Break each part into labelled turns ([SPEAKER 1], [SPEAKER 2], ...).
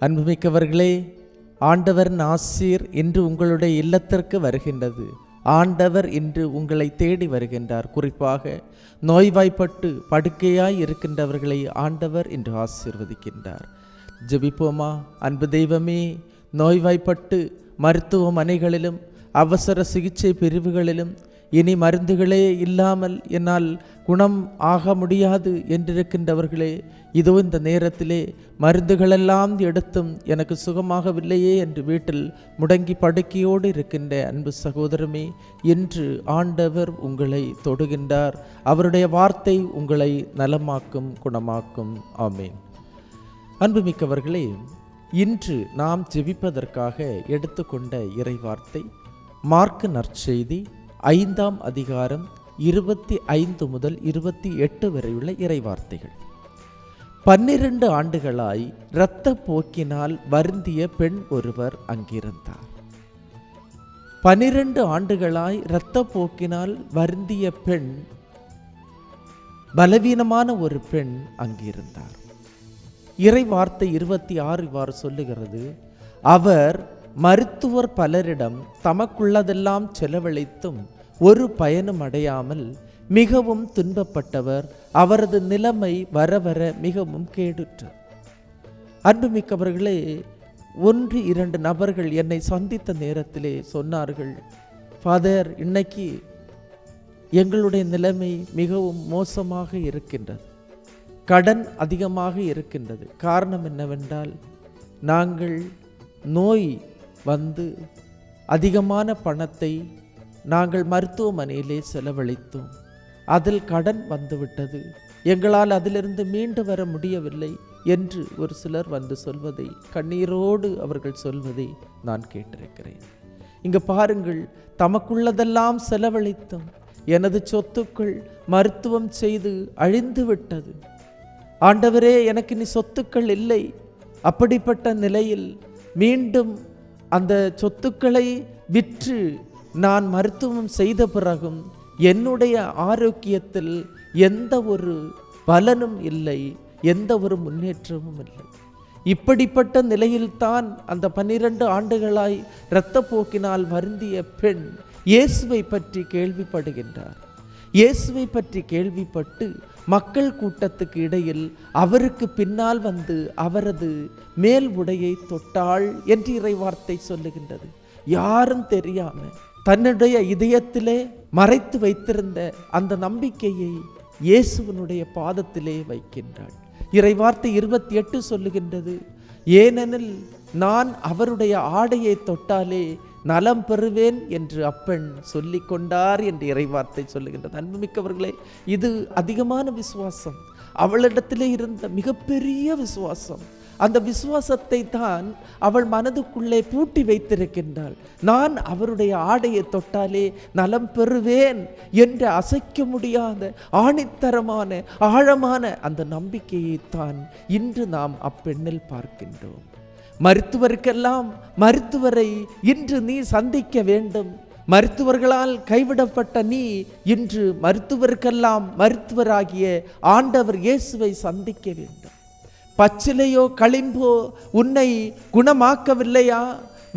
[SPEAKER 1] அன்புமிக்கவர்களே ஆண்டவரின் ஆசீர் இன்று உங்களுடைய இல்லத்திற்கு வருகின்றது. ஆண்டவர் இன்று உங்களை தேடி வருகின்றார். குறிப்பாக நோய்வாய்ப்பட்டு படுக்கையாய் இருக்கின்றவர்களை ஆண்டவர் இன்று ஆசீர்வதிக்கின்றார். ஜெபிப்போமா? அன்பு தெய்வமே நோய்வாய்ப்பட்டு மருத்துவமனைகளிலும் அவசர சிகிச்சை பிரிவுகளிலும் இனி மருந்துகளே இல்லாமல் என்னால் குணம் ஆக முடியாது என்றிருக்கின்றவர்களே இதோ இந்த நேரத்திலே மருந்துகளெல்லாம் எடுத்தும் எனக்கு சுகமாகவில்லையே என்று வீட்டில் முடங்கி படுக்கையோடு இருக்கின்ற அன்பு சகோதரமே என்று ஆண்டவர் உங்களை தொடுகின்றார். அவருடைய வார்த்தை உங்களை நலமாக்கும் குணமாக்கும். ஆமேன். அன்புமிக்கவர்களே இன்று நாம் ஜெபிப்பதற்காக எடுத்துக்கொண்ட இறைவார்த்தை மார்க்கு நற்செய்தி ஐந்தாம் அதிகாரம் இருபத்தி ஐந்து முதல் இருபத்தி எட்டு வரையுள்ள இறைவார்த்தைகள். பன்னிரண்டு ஆண்டுகளாய் இரத்த போக்கினால் வருந்திய பெண் ஒருவர் அங்கிருந்தார். பனிரெண்டு ஆண்டுகளாய் இரத்த போக்கினால் வருந்திய பெண் பலவீனமான ஒரு பெண் அங்கிருந்தார். இறை வார்த்தை இருபத்தி ஆறு இவ்வாறு சொல்லுகிறது. அவர் மருத்துவர் பலரிடம் தமக்குள்ளதெல்லாம் செலவழித்தும் ஒரு பயனும் அடையாமல் மிகவும் துன்பப்பட்டவர் அவரது நிலைமை வர வர மிகவும் கேடுற்று. அன்புமிக்கவர்களே ஒன்று இரண்டு நபர்கள் என்னை சந்தித்த நேரத்திலே சொன்னார்கள் ஃபாதர் இன்னைக்கு எங்களுடைய நிலைமை மிகவும் மோசமாக இருக்கின்றது. கடன் அதிகமாக இருக்கின்றது. காரணம் என்னவென்றால் நாங்கள் நோய் வந்து அதிகமான பணத்தை நாங்கள் மருத்துவமனையிலே செலவழித்தோம். அதில் கடன் வந்துவிட்டது. எங்களால் அதிலிருந்து மீண்டு வர முடியவில்லை என்று ஒரு சிலர் வந்து சொல்வதை கண்ணீரோடு அவர்கள் சொல்வதை நான் கேட்டிருக்கிறேன். இங்கு பாருங்கள் தமக்குள்ளதெல்லாம் செலவழித்தோம். எனது சொத்துக்கள் மருத்துவம் செய்து அழிந்து விட்டது. ஆண்டவரே எனக்கு நீ சொத்துக்கள் இல்லை. அப்படிப்பட்ட நிலையில் மீண்டும் அந்த சொத்துக்களை விற்று நான் மருத்துவம் செய்த பிறகும் என்னுடைய ஆரோக்கியத்தில் எந்த ஒரு பலனும் இல்லை எந்த ஒரு முன்னேற்றமும் இல்லை. இப்படிப்பட்ட நிலையில்தான் அந்த பன்னிரண்டு ஆண்டுகளாய் இரத்தப்போக்கினால் வருந்திய பெண் இயேசுவை பற்றி கேள்விப்படுகின்றார். இயேசுவை பற்றி கேள்விப்பட்டு மக்கள் கூட்டத்துக்கு இடையில் அவருக்கு பின்னால் வந்து அவரது மேல் உடையை தொட்டாள் என்று இறைவார்த்தை சொல்லுகின்றது. யாரும் தெரியாம தன்னுடைய இதயத்திலே மறைத்து வைத்திருந்த அந்த நம்பிக்கையை இயேசுவனுடைய பாதத்திலே வைக்கின்றாள். இறைவார்த்தை இருபத்தி எட்டு சொல்லுகின்றது ஏனெனில் நான் அவருடைய ஆடையை தொட்டாலே நலம் பெறுவேன் என்று அப்பெண் சொல்லி கொண்டார் என்று இறைவார்த்தை சொல்லுகின்றது. அன்புமிக்கவர்களே இது அதிகமான விசுவாசம். அவளிடத்திலே இருந்த மிகப்பெரிய விசுவாசம். அந்த விசுவாசத்தை தான் அவள் மனதுக்குள்ளே பூட்டி வைத்திருக்கின்றாள். நான் அவருடைய ஆடையை தொட்டாலே நலம் பெறுவேன் என்று அசைக்க முடியாத ஆணித்தரமான ஆழமான அந்த நம்பிக்கையைத்தான் இன்று நாம் அப்பெண்ணில் பார்க்கின்றோம். மருத்துவருக்கெல்லாம் மருத்துவரை இன்று நீ சந்திக்க வேண்டும். மருத்துவர்களால் கைவிடப்பட்ட நீ இன்று மருத்துவருக்கெல்லாம் மருத்துவராகிய ஆண்டவர் இயேசுவை சந்திக்க வேண்டும். பச்சிலையோ களிம்போ உன்னை குணமாக்கவில்லையா?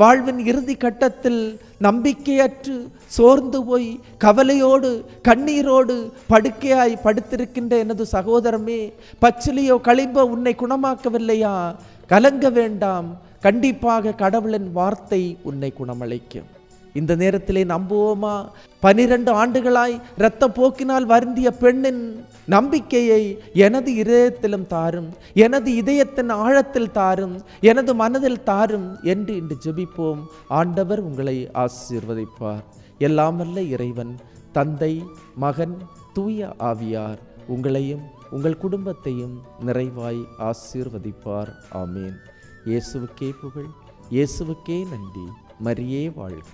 [SPEAKER 1] வாழ்வின் இறுதி கட்டத்தில் நம்பிக்கையற்று சோர்ந்து போய் கவலையோடு கண்ணீரோடு படுக்கையாய் படுத்திருக்கின்ற எனது சகோதரமே பச்சிலையோ களிம்போ உன்னை குணமாக்கவில்லையா? கலங்க வேண்டாம். கண்டிப்பாக கடவுளின் வார்த்தை உன்னை குணமளிக்கும். இந்த நேரத்திலே நம்புவோமா? பனிரெண்டு ஆண்டுகளாய் இரத்த போக்கினால் வருந்திய பெண்ணின் நம்பிக்கையை எனது இதயத்திலும் தாரும் எனது இதயத்தின் ஆழத்தில் தாரும் எனது மனதில் தாரும் என்று இன்று ஜெபிப்போம். ஆண்டவர் உங்களை ஆசீர்வதிப்பார். எல்லாம் இறைவன் தந்தை மகன் தூய ஆவியார் உங்களையும் உங்கள் குடும்பத்தையும் நிறைவாய் ஆசீர்வதிப்பார். ஆமேன். இயேசுவுக்கே புகழ் இயேசுவுக்கே நன்றி. மரியே வாழ்க